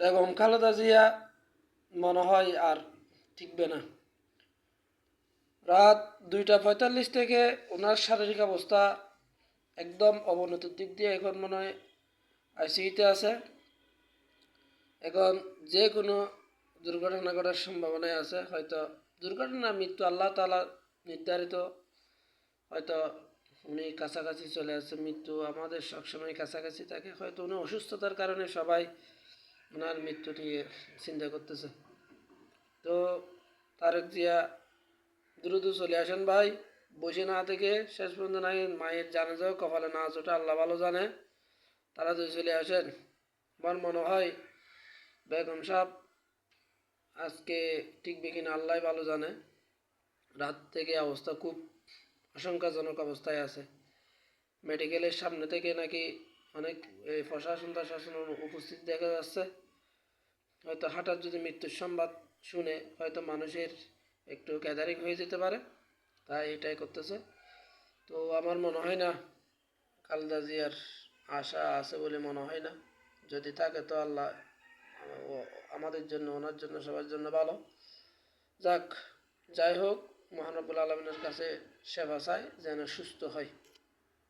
বেগম খালেদা জিয়া মনে হয় আর টিকবে না। রাত দুইটা পঁয়তাল্লিশ থেকে ওনার শারীরিক অবস্থা একদম অবনতির দিক দিয়ে এখন মনে হয় আইসিইউতে আছে। এখন যে কোনো দুর্ঘটনা ঘটার সম্ভাবনাই আছে। হয়তো দুর্ঘটনা, মৃত্যু আল্লাহ তালা নির্ধারিত। হয়তো উনি কাছাকাছি চলে আসছে, মৃত্যু আমাদের সবসময় কাছাকাছি থাকে। হয়তো উনি অসুস্থতার কারণে সবাই ওনার মৃত্যু নিয়ে চিন্তা করতেছে। তো তারেক জিয়া দ্রুত চলে আসেন ভাই। বসে না থেকে শেষ পর্যন্ত নাই, মায়ের জানে যাও কপালে না ওটা আল্লাহ ভালো জানে। তারা যদি চলে আসেন। আমার মনে হয় বেগম সাহেব আজকে টিকবে কিনা আল্লাহ ভালো জানে। রাত থেকে অবস্থা খুব আশঙ্কাজনক অবস্থায় আছে। মেডিকেলের সামনে থেকে নাকি অনেক, এই প্রশাসন প্রশাসন উপস্থিত দেখা যাচ্ছে। হয়তো হঠাৎ যদি মৃত্যুর সংবাদ শুনে হয়তো মানুষের একটু গ্যাদারিং হয়ে যেতে পারে, তাই এটাই করতেছে। তো আমার মনে হয় না, খালেদা জিয়ার আশা আছে বলে মনে হয় না। যদি থাকে তো আল্লাহ আমাদের জন্য, ওনার জন্য, সবার জন্য ভালো। যাক, যাই হোক মহানবুল আলমিনের কাছে সেবা চাই, যেন সুস্থ হয়।